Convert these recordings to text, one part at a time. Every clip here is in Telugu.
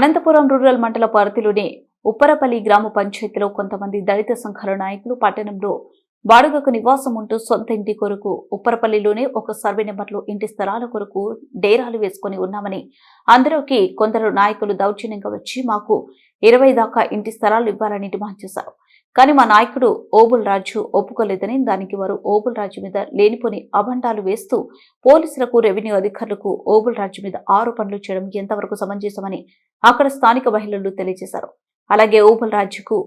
అనంతపురం రూరల్ మండల పరిధిలోని ఉప్పరపల్లి గ్రామ పంచాయతీలో కొంతమంది దళిత సంఘాల నాయకులు పట్టణంలో బాడుగకు నివాసం ఉంటూ సొంత ఇంటి కొరకు ఉప్పరపల్లిలోనే ఒక సర్వే నెంబర్లో ఇంటి స్థలాల కొరకు డేరాలు వేసుకొని ఉన్నామని అందరికి కొందరు నాయకులు దౌర్జన్యంగా వచ్చి మాకు ఇరవై దాకా ఇంటి స్థలాలు ఇవ్వాలని డిమాండ్ చేశారు. కానీ మా నాయకుడు ఓబుల్ రాజు ఒప్పుకోలేదని దానికి వారు ఓబుల్ రాజు మీద లేనిపోని అభండాలు వేస్తూ పోలీసులకు రెవెన్యూ అధికారులకు ఓబుల్ రాజు మీద ఆరోపణలు చేయడం ఎంతవరకు సమంజసమని అక్కడ స్థానిక మహిళలు తెలియజేశారు. అలాగే ఓబుల్ రాజుకు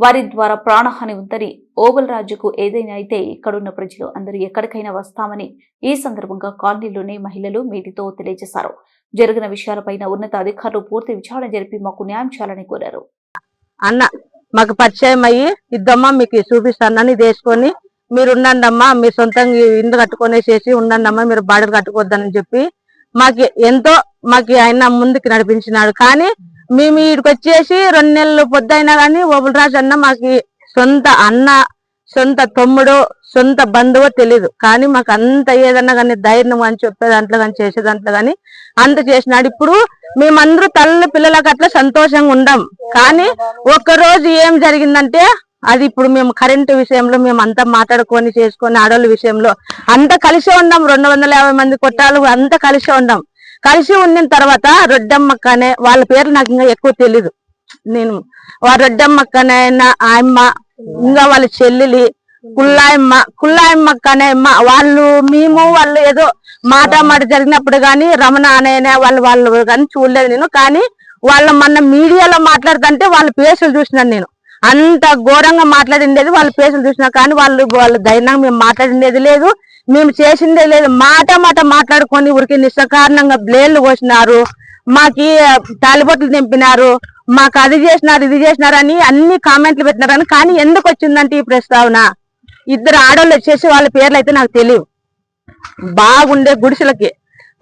వారి ద్వారా ప్రాణహాని ఉందని ఓబుల్ రాజుకు ఏదైనా అయితే ఇక్కడున్న ప్రజలు అందరూ ఎక్కడికైనా వస్తామని ఈ సందర్భంగా కాలనీలోని మహిళలు మీటితో తెలియజేశారు. జరిగిన విషయాలపైన ఉన్నత అధికారులు పూర్తి విచారణ జరిపి మాకు న్యాయం చేయాలని కోరారు. అన్న మాకు పరిచయం అయ్యి ఇద్దమ్మా మీకు చూపిస్తానని తీసుకొని వేసుకొని మీరు ఉండండమ్మా మీరు సొంతంగా ఈ ఇల్లు కట్టుకొనేసేసి ఉండండమ్మా మీరు బాడలు కట్టుకోవద్దని చెప్పి మాకు ఎంతో మాకు ఆయన ముందుకు నడిపించినాడు. కానీ మేము ఈడికి వచ్చేసి రెండు నెలలు పొద్దు అయినా కానీ ఓబుల్ రాజు అన్న మాకు సొంత అన్న సొంత తమ్ముడు సొంత బంధువు తెలీదు. కానీ మాకు అంత ఏదన్నా కానీ ధైర్యం అని చెప్పే దాంట్లో కానీ చేసే దాంట్లో కానీ అంత చేసినాడు. ఇప్పుడు మేమందరూ తల్లి పిల్లలకు అట్లా సంతోషంగా ఉండం. కానీ ఒక్క రోజు ఏం జరిగిందంటే అది ఇప్పుడు మేము కరెంటు విషయంలో మేము అంతా మాట్లాడుకొని చేసుకొని ఆడవాళ్ళ విషయంలో అంతా కలిసే ఉన్నాం రెండు వందల యాభై మంది కొట్టాలు అంతా కలిసే ఉన్నాం కలిసి ఉండిన తర్వాత రొడ్డమ్మక్క అనే వాళ్ళ పేర్లు నాకు ఇంకా ఎక్కువ తెలీదు. నేను ఆ రొడ్డమ్మక్క అనే ఆయమ్మ ఇంకా వాళ్ళ చెల్లెలి కుల్లాయమ్మ కుల్లాయమ్మక్క అనే అమ్మ వాళ్ళు మేము వాళ్ళు ఏదో మాట మాట జరిగినప్పుడు కానీ రమణ అనే వాళ్ళు వాళ్ళు కానీ చూడలేదు నేను. కానీ వాళ్ళ మొన్న మీడియాలో మాట్లాడుతుంటే వాళ్ళ పేసులు చూసినాను నేను. అంత ఘోరంగా మాట్లాడిండేది వాళ్ళ పేసులు చూసినా కానీ వాళ్ళు వాళ్ళ ధైర్యంగా మేము మాట్లాడిండేది లేదు. మేము చేసిందే లేదు. మాట మాట మాట్లాడుకొని ఊరికి నిస్సకారణంగా బ్లేడ్లు కోసినారు మాకి తాలిబొట్లు తెంపినారు మాకు అది చేసినారు ఇది చేసినారు అని అన్ని కామెంట్లు పెట్టినారని కానీ ఎందుకు వచ్చిందంటే ఈ ప్రస్తావన? ఇద్దరు ఆడోళ్ళు వచ్చేసి వాళ్ళ పేర్లు అయితే నాకు తెలియవు. బాగుండే గుడిసెలకి.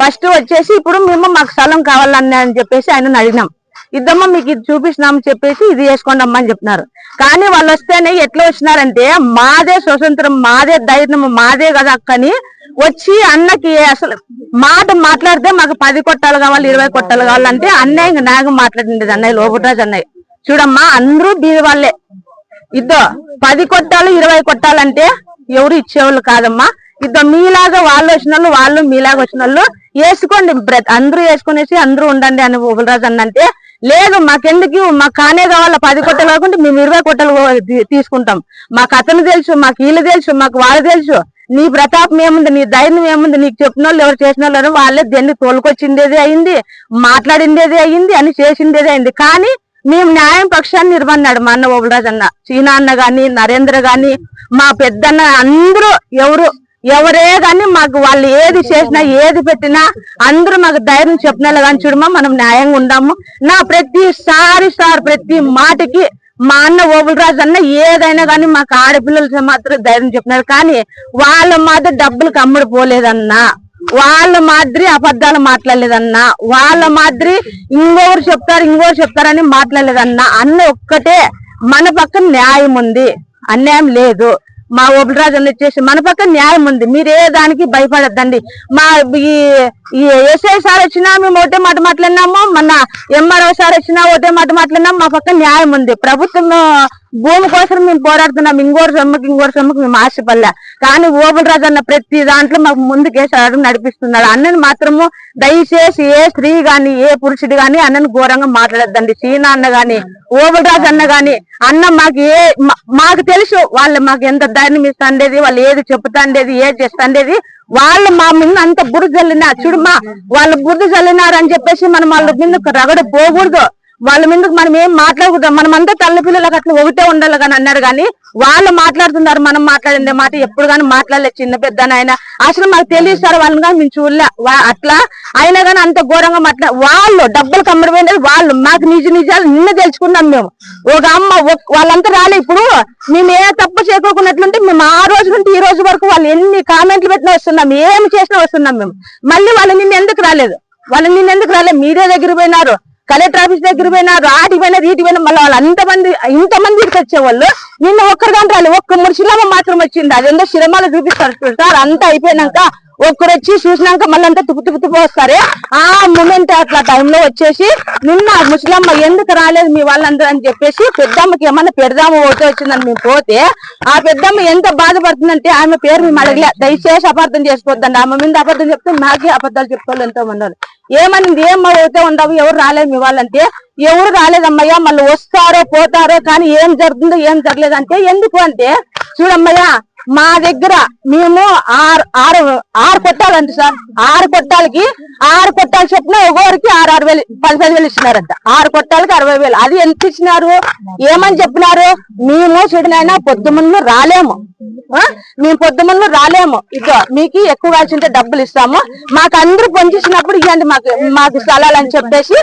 ఫస్ట్ వచ్చేసి ఇప్పుడు మేము మాకు స్థలం కావాలని అని చెప్పేసి ఆయన అడిగినాం. ఇద్దమ్మ మీకు ఇది చూపిస్తున్నాము చెప్పేసి ఇది వేసుకోండి అమ్మా అని చెప్తున్నారు. కానీ వాళ్ళు వస్తేనే ఎట్లా వచ్చినారంటే మాదే స్వతంత్రం మాదే ధైర్యం మాదే కదా అక్కని వచ్చి అన్నకి అసలు మాట మాట్లాడితే మాకు పది కొట్టాలు కావాలి ఇరవై కొట్టాలు కావాలంటే అన్నయ్య ఇంక నాగం మాట్లాడిండేది అన్నయ్య లోపరాజు అన్నయ్య. చూడమ్మా అందరూ బీద వాళ్ళే. ఇద్దో పది కొట్టాలు ఇరవై కొట్టాలంటే ఎవరు ఇచ్చేవాళ్ళు కాదమ్మా. ఇద్దో మీలాగా వాళ్ళు వచ్చిన వాళ్ళు వాళ్ళు మీలాగా వచ్చిన వాళ్ళు వేసుకోండి అందరూ వేసుకునేసి అందరూ ఉండండి అని ఉబులరాజు అన్నంటే లేదు మాకెందుకు? మాకు కానే కావాలా? పది కొట్టలు కాకుండా మేము ఇరవై కొట్టలు తీసుకుంటాం. మాకు అతను తెలుసు మాకు వీళ్ళు తెలుసు మాకు వాళ్ళు తెలుసు. నీ ప్రతాపం ఏముంది నీ ధైర్యం ఏముంది నీకు చెప్పిన వాళ్ళు ఎవరు చేసిన వాళ్ళు వాళ్ళే దేన్ని తోలుకొచ్చిందేది అయింది మాట్లాడిందేది అయింది అని చేసిందేది అయింది. కానీ మేము న్యాయం పక్షాన్ని నిర్మన్నాడు మా అన్న ఓబులరాజు అన్న చీనా అన్న గాని నరేంద్ర గాని మా పెద్దన్న అందరూ ఎవరు ఎవరే గాని మాకు వాళ్ళు ఏది చేసినా ఏది పెట్టినా అందరూ మాకు ధైర్యం చెప్పిన కానీ చూడమా మనం న్యాయంగా ఉందాము. నా ప్రతిసారి సార్ ప్రతి మాటకి మా అన్న ఓబులరాజు అన్న ఏదైనా కానీ మాకు ఆడపిల్లలు మాత్రం ధైర్యం చెప్పినారు. కానీ వాళ్ళ మాత్రం డబ్బులు కమ్ముడు పోలేదన్నా. వాళ్ళ మాదిరి అబద్ధాలు మాట్లాడలేదన్నా. వాళ్ళ మాదిరి ఇంకొకరు చెప్తారు ఇంకొకరు చెప్తారని మాట్లాడలేదన్నా. అన్న ఒక్కటే మన పక్కన న్యాయం ఉంది. అన్యాయం లేదు. మా ఒబిరాజు అన్న వచ్చేసి మన పక్క న్యాయం ఉంది. మీరు ఏ దానికి భయపడద్దండి. మా ఈ ఎస్ఐ సార్ వచ్చినా మేము ఒకటే మాట మాట్లాడినాము మన ఎంఆర్ఓ సార్ వచ్చినా ఒకటే మాట మాట్లాడినాము మా పక్క న్యాయం ఉంది. ప్రభుత్వం భూమి కోసం మేము పోరాడుతున్నాం. ఇంకోరు సొమ్మకి ఇంకోటి సొమ్మకి మేము ఆశపడలే. కానీ ఓబులరాజు అన్న ప్రతి దాంట్లో మాకు ముందుకేసి అడుగు నడిపిస్తున్నాడు. అన్నని మాత్రము దయచేసి ఏ స్త్రీ గాని ఏ పురుషుడు గాని అన్నని ఘోరంగా మాట్లాడద్దండి. సీనా అన్న గాని ఓబులరాజు అన్న గాని అన్న మాకు ఏ మాకు తెలుసు వాళ్ళు మాకు ఎంత ధైర్యం ఇస్తాండేది వాళ్ళు ఏది చెప్తాండేది ఏది చేస్తాండేది. వాళ్ళు మా మీద అంత బురద చల్లినా మా వాళ్ళు బురద చల్లినారని చెప్పేసి మనం వాళ్ళ మీద రగడ పోకూడదు. వాళ్ళ మీదకి మనం ఏం మాట్లాడకూడదు. మనం అంతా తల్లి పిల్లలకు అట్లా ఒకటే ఉండాలి కానీ అన్నారు కానీ వాళ్ళు మాట్లాడుతున్నారు మనం మాట్లాడిందే మాట ఎప్పుడు కానీ మాట్లాడలేదు చిన్న పెద్ద ఆయన అసలు మాకు తెలియస్తారు వాళ్ళని కానీ మేము చూడలే. అట్లా అయినా కానీ అంత ఘోరంగా మాట్లా వాళ్ళు డబ్బులు కమ్మడిపోయినది వాళ్ళు మాకు నిజ నిజాలు నిన్న తెలుసుకున్నాం మేము. ఒక అమ్మ వాళ్ళంతా రాలే ఇప్పుడు. మేము ఏ తప్పు చేయకోకున్నట్లుంటే మేము ఆ రోజు నుండి ఈ రోజు వరకు వాళ్ళు ఎన్ని కామెంట్లు పెట్టినా వస్తున్నాం ఏం చేసినా వస్తున్నాం మేము. మళ్ళీ వాళ్ళు నిన్న ఎందుకు రాలేదు? వాళ్ళు నిన్న ఎందుకు రాలేదు? మీరే దగ్గర పోయినారు. కలెక్టర్ ఆఫీస్ దగ్గర పోయినా ఆటికి పోయినా రీటి పోయినా మళ్ళీ వాళ్ళు అంతమంది ఇంతమంది వచ్చేవాళ్ళు. నిన్న ఒక్కరు కానీ రాలేదు ఒక్క మురిశిలమ్మ మాత్రం వచ్చింది. అదేందో సినిమాలు చూపిస్తారు సార్ అంతా అయిపోయినాక ఒక్కరు వచ్చి చూసినాక మళ్ళంతా అంతా తుప్పు తుప్పు తుప్పు వస్తారే. ఆ మూమెంట్ అట్లా టైంలో వచ్చేసి నిన్న ముసలమ్మ ఎందుకు రాలేదు మీ వాళ్ళందరూ? అని చెప్పేసి పెద్దమ్మకి ఏమన్నా పెడదాము ఓటే వచ్చిందని మేము పోతే ఆ పెద్దమ్మ ఎంత బాధపడుతుందంటే ఆమె పేరు మేము అడగలే. దయచేసి అబద్ధం చేసుకోవద్దండి. ఆమె మీద అబద్ధం చెప్తే మాకే అబద్ధాలు చెప్పుకోవాలి ఎంతో మంది ఉన్నారు. ఏమనింది? ఏం అయితే ఉండవు? ఎవరు రాలేదు మీ వాళ్ళంటే? ఎవరు రాలేదమ్మయ్యా మళ్ళీ వస్తారో పోతారో కానీ ఏం జరుగుతుందో ఏం జరగలేదంటే ఎందుకు అంటే చూడమ్మయ్యా మా దగ్గర మేము ఆరు ఆరు ఆరు కొట్టాలండి సార్. ఆరు కొట్టాలకి ఆరు కొట్టాలు చెప్పిన ఒక్కొక్కరికి ఆరు ఆరు వేలు పది పది వేలు ఇచ్చినారంట. ఆరు కొట్టాలకి అరవై వేలు. అది ఎంత ఇచ్చినారు? ఏమని చెప్పినారు? మేము చూడనైనా పొద్దుమున్న రాలేము. మేము పొద్దుమున్న రాలేము. ఇదో మీకు ఎక్కువ కాల్చుంటే డబ్బులు ఇస్తాము. మాకు అందరూ పంచిచ్చినప్పుడు ఇవ్వండి మాకు మాకు స్థలాలు అని చెప్పేసి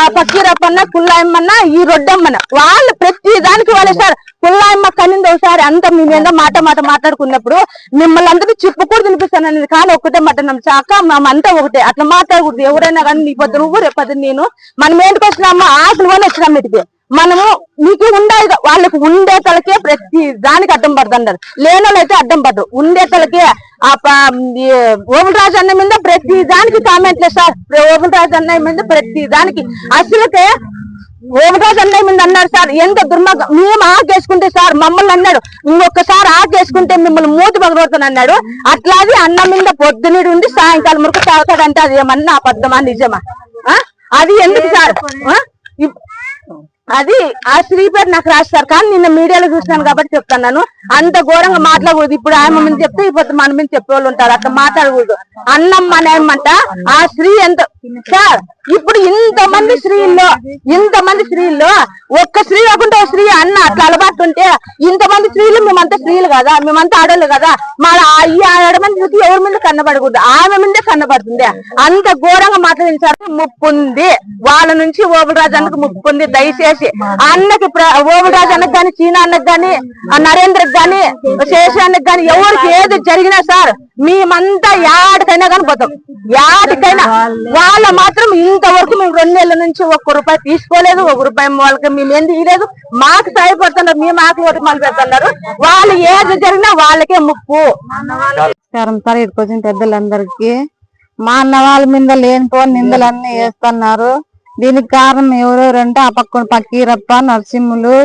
ఆ పక్కీరప్పన్న కుల్లాయమ్మన్న ఈ రొడ్డమ్మన్న వాళ్ళు ప్రతి దానికి వాళ్ళే సార్. కుల్లాయమ్మ కనింది ఒకసారి అంతా మేము మాట మాట మాట్లాడుకున్నప్పుడు మిమ్మల్ని అందరూ చెప్పుకూడదు తినిపిస్తాను అనేది కానీ ఒక్కటే మటన్ చాక మేమంతా ఒకటే. అట్లా మాట్లాడకూడదు. ఎవరైనా కానీ నీ పొద్దు నువ్వు రేపు నేను మనం ఏంటికి వచ్చినామా ఆశలు వల్ల వచ్చినాం ఇటుకి మనము మీకు ఉండే వాళ్ళకి ఉండే తలకే ప్రతి దానికి అడ్డం పడుతున్నారు లేని అయితే అడ్డం పడరు. ఉండే తలకే ఆ ఓబుల్ రాజు అన్న మీద ప్రతి దానికి కామెంట్లే సార్ ఓబుల్ రాజు అన్న మీద ప్రతి దానికి. అసలుకే ఓమరాజు అన్నయ్య మీద అన్నారు సార్ ఎంత దుర్మార్గం. మేము ఆకేసుకుంటే సార్ మమ్మల్ని అన్నాడు ఇంకొకసారి ఆకేసుకుంటే మిమ్మల్ని మూతి పగలవుతాను అన్నాడు. అట్లాది అన్నం మీద పొద్దునీడు ఉండి సాయంకాలం వరకు తాగుతాడంటే అది ఏమన్నా అబద్ధమా నిజమా? ఆ? అది ఎందుకు సార్? ఆ? అది ఆ స్త్రీ పేరు నాకు రాస్తారు. కానీ నిన్న మీడియాలో చూసినాను కాబట్టి చెప్తున్నాను. అంత ఘోరంగా మాట్లాడకూడదు. ఇప్పుడు ఆమె మీద చెప్తే ఇప్పుడు మన మీద చెప్పేవాళ్ళు ఉంటారు. అట్లా మాట్లాడకూడదు. అన్నం అనేమంట ఆ స్త్రీ ఎంత సార్ ఇప్పుడు ఇంత మంది స్త్రీల్లో ఇంత మంది స్త్రీల్లో ఒక్క స్త్రీ కాకుండా స్త్రీ అన్న అట్లా అలవాటు ఉంటే ఇంత మంది స్త్రీలు మేమంతా స్త్రీలు కదా మేమంతా ఆడోళ్ళు కదా మన ఈ ఆడమంది చూసి ఎవరి మీద కన్నబడకూడదు ఆమె మీదే కన్నబడుతుంది అంత ఘోరంగా మాట్లాడిన సార్ ముప్పు ఉంది వాళ్ళ నుంచి ఓబురాజు అన్నకు ముప్పు ఉంది దయచేసి. అన్నకి ప్ర- ఓబురాజు అన్నకు గాని చీనా అన్నకు గాని నరేంద్రకి నరేంద్రకు గాని శేషానికి గాని ఎవరికి ఏది జరిగినా సార్ మేమంతా యాడికైనా కానీ పోతాం. యాడికైనా వాళ్ళ మాత్రం ఇంతవరకు మేము రెండు నెలల నుంచి ఒక్క రూపాయి తీసుకోలేదు ఒక రూపాయి వాళ్ళకి మేము ఏం తీయలేదు. మాకు సాయపడుతున్నారు మేము ఆకలి ఒకటి మళ్ళీ పెడుతున్నారు. వాళ్ళు ఏది జరిగినా వాళ్ళకే ముప్పు. నమస్కారం సార్ ఇక్కడికి వచ్చిన పెద్దలందరికీ. మా అన్న వాళ్ళ మీద లేనిపోని నిందలన్నీ వేస్తున్నారు. దీనికి కారణం ఎవరెవరంటే ఆ పక్కన పక్కీరప్ప నరసింహులు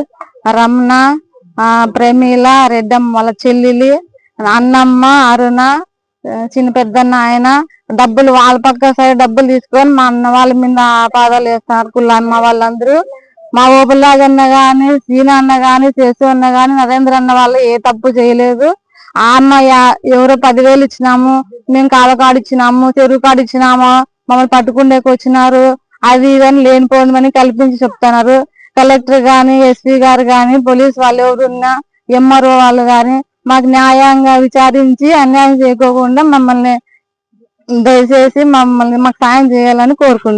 రమణ ఆ ప్రమీల రెడ్డమ్మ వాళ్ళ చెల్లెలి అన్నమ్మ అరుణ చిన్న పెద్దన్న ఆయన డబ్బులు వాళ్ళ పక్క సైడ్ డబ్బులు తీసుకొని మా అన్న వాళ్ళ మీద పాదాలు వేస్తున్నారు. కుల్లమ్మ వాళ్ళందరూ. మా ఓబుల్లాగన్న గాని సీన అన్న గాని శేషు అన్న గాని నరేంద్ర అన్న వాళ్ళు ఏ తప్పు చేయలేదు. ఆ అన్న యా- ఎవరో పదివేలు ఇచ్చినాము మేము కాళ్ళ ఇచ్చినాము చెరువు కాడు ఇచ్చినాము మమ్మల్ని పట్టుకుండేకి వచ్చినారు. అది ఇదని లేనిపోయిందని కల్పించి చెప్తున్నారు. కలెక్టర్ గాని ఎస్పీ గారు గాని పోలీస్ వాళ్ళు ఎవరున్నా ఎంఆర్ఓ వాళ్ళు గాని మాకు న్యాయంగా విచారించి అన్యాయం చేయకోకుండా మమ్మల్ని దయచేసి మమ్మల్ని మాకు సాయం చేయాలని కోరుకుంటున్నాం.